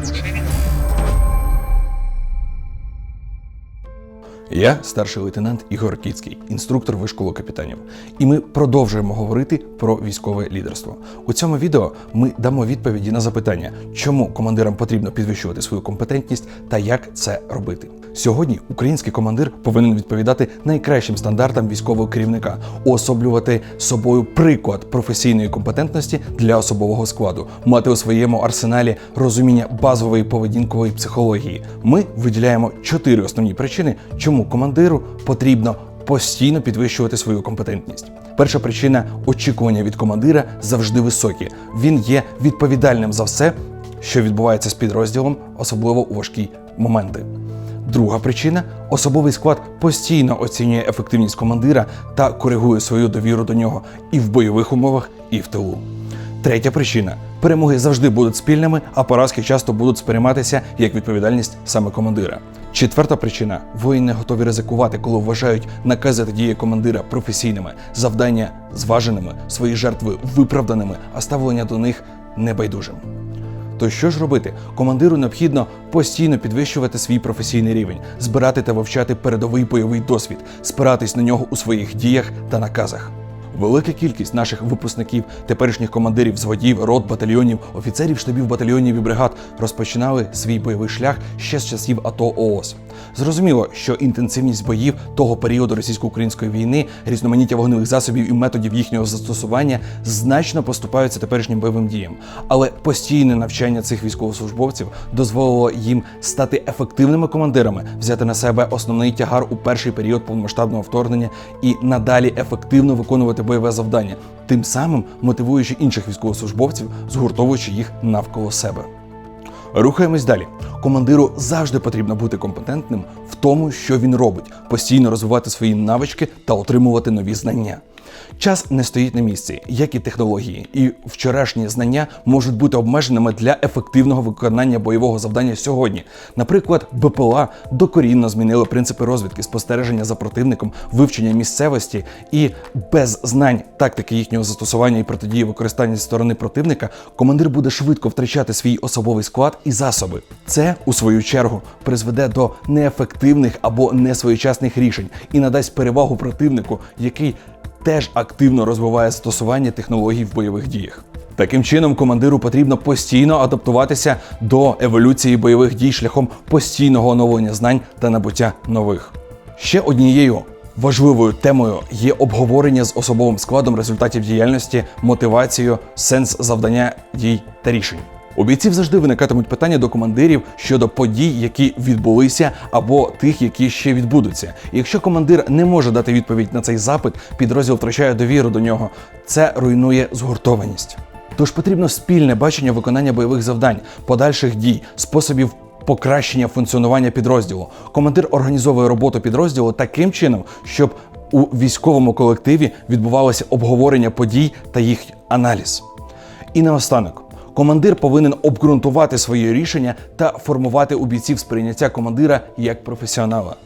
Thank you. Я старший лейтенант Ігор Кіцький, інструктор вишколу капітанів. І ми продовжуємо говорити про військове лідерство. У цьому відео ми дамо відповіді на запитання, чому командирам потрібно підвищувати свою компетентність та як це робити. Сьогодні український командир повинен відповідати найкращим стандартам військового керівника, уособлювати собою приклад професійної компетентності для особового складу, мати у своєму арсеналі розуміння базової поведінкової психології. Ми виділяємо чотири основні причини, чому командиру потрібно постійно підвищувати свою компетентність. Перша причина очікування від командира завжди високі. Він є відповідальним за все, що відбувається з підрозділом, особливо у важкі моменти. Друга причина особовий склад постійно оцінює ефективність командира та коригує свою довіру до нього і в бойових умовах, і в тилу. Третя причина перемоги завжди будуть спільними, а поразки часто будуть сприйматися як відповідальність саме командира. Четверта причина воїни готові ризикувати, коли вважають накази та дії командира професійними, завдання зваженими, свої жертви виправданими, а ставлення до них небайдужим. То що ж робити? Командиру необхідно постійно підвищувати свій професійний рівень, збирати та вивчати передовий бойовий досвід, спиратись на нього у своїх діях та наказах. Велика кількість наших випускників, теперішніх командирів зводів, рот, батальйонів, офіцерів штабів батальйонів і бригад розпочинали свій бойовий шлях ще з часів АТО ООС. Зрозуміло, що інтенсивність боїв того періоду російсько-української війни, різноманіття вогневих засобів і методів їхнього застосування значно поступаються теперішнім бойовим діям. Але постійне навчання цих військовослужбовців дозволило їм стати ефективними командирами, взяти на себе основний тягар у перший період повномасштабного вторгнення і надалі ефективно виконувати бойове завдання, тим самим мотивуючи інших військовослужбовців, згуртовуючи їх навколо себе. Рухаємось далі. Командиру завжди потрібно бути компетентним в тому, що він робить, постійно розвивати свої навички та отримувати нові знання. Час не стоїть на місці, як і технології, і вчорашні знання можуть бути обмеженими для ефективного виконання бойового завдання сьогодні. Наприклад, БПЛА докорінно змінили принципи розвідки, спостереження за противником, вивчення місцевості, і без знань тактики їхнього застосування і протидії використання зі сторони противника, командир буде швидко втрачати свій особовий склад і засоби. Це, у свою чергу, призведе до неефективних або несвоєчасних рішень і надасть перевагу противнику, який теж активно розвиває застосування технологій в бойових діях. Таким чином, командиру потрібно постійно адаптуватися до еволюції бойових дій шляхом постійного оновлення знань та набуття нових. Ще однією важливою темою є обговорення з особовим складом результатів діяльності, мотивацією, сенс завдання дій та рішень. У бійців завжди виникатимуть питання до командирів щодо подій, які відбулися, або тих, які ще відбудуться. І якщо командир не може дати відповідь на цей запит, підрозділ втрачає довіру до нього. Це руйнує згуртованість. Тож потрібно спільне бачення виконання бойових завдань, подальших дій, способів покращення функціонування підрозділу. Командир організовує роботу підрозділу таким чином, щоб у військовому колективі відбувалося обговорення подій та їх аналіз. І наостанок. Командир повинен обґрунтувати свої рішення та формувати у бійців сприйняття командира як професіонала.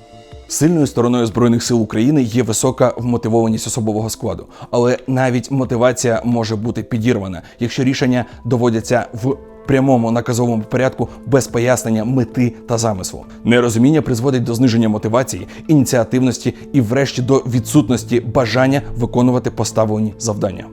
Сильною стороною Збройних сил України є висока вмотивованість особового складу, але навіть мотивація може бути підірвана, якщо рішення доводяться в прямому наказовому порядку без пояснення мети та замислу. Нерозуміння призводить до зниження мотивації, ініціативності і, врешті, до відсутності бажання виконувати поставлені завдання.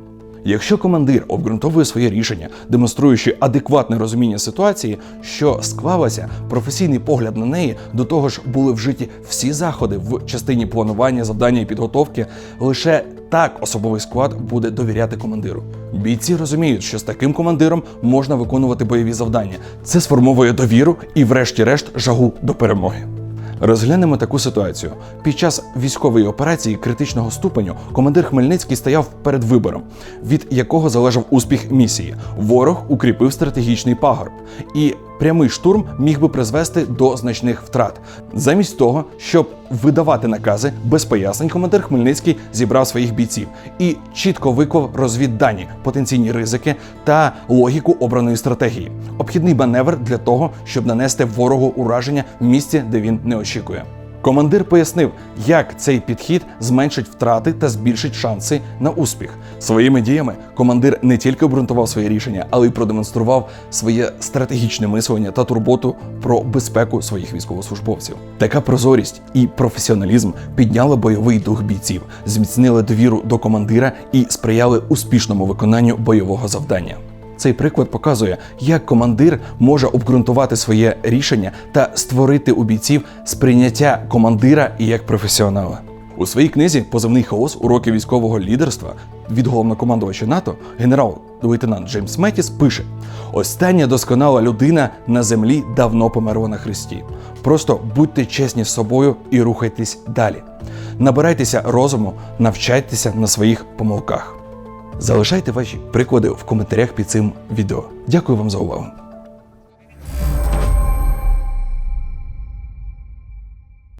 Якщо командир обґрунтовує своє рішення, демонструючи адекватне розуміння ситуації, що склалася, професійний погляд на неї, до того ж були вжиті всі заходи в частині планування, завдання і підготовки, лише так особовий склад буде довіряти командиру. Бійці розуміють, що з таким командиром можна виконувати бойові завдання. Це сформовує довіру і, врешті-решт, жагу до перемоги. Розглянемо таку ситуацію. Під час військової операції критичного ступеню командир Хмельницький стояв перед вибором, від якого залежав успіх місії. Ворог укріпив стратегічний пагорб, і прямий штурм міг би призвести до значних втрат. Замість того, щоб видавати накази без пояснень, командир Хмельницький зібрав своїх бійців і чітко виклав розвіддані, потенційні ризики та логіку обраної стратегії. Обхідний маневр для того, щоб нанести ворогу ураження в місці, де він не очікує. Командир пояснив, як цей підхід зменшить втрати та збільшить шанси на успіх. Своїми діями командир не тільки обґрунтував своє рішення, але й продемонстрував своє стратегічне мислення та турботу про безпеку своїх військовослужбовців. Така прозорість і професіоналізм підняли бойовий дух бійців, зміцнили довіру до командира і сприяли успішному виконанню бойового завдання. Цей приклад показує, як командир може обґрунтувати своє рішення та створити у бійців сприйняття командира як професіонала. У своїй книзі Позивний хаос уроки військового лідерства від головнокомандувача НАТО генерал-лейтенант Джеймс Метіс пише: Остання досконала людина на землі давно померла на хресті. Просто будьте чесні з собою і рухайтесь далі. Набирайтеся розуму, навчайтеся на своїх помилках. Залишайте ваші приклади в коментарях під цим відео. Дякую вам за увагу.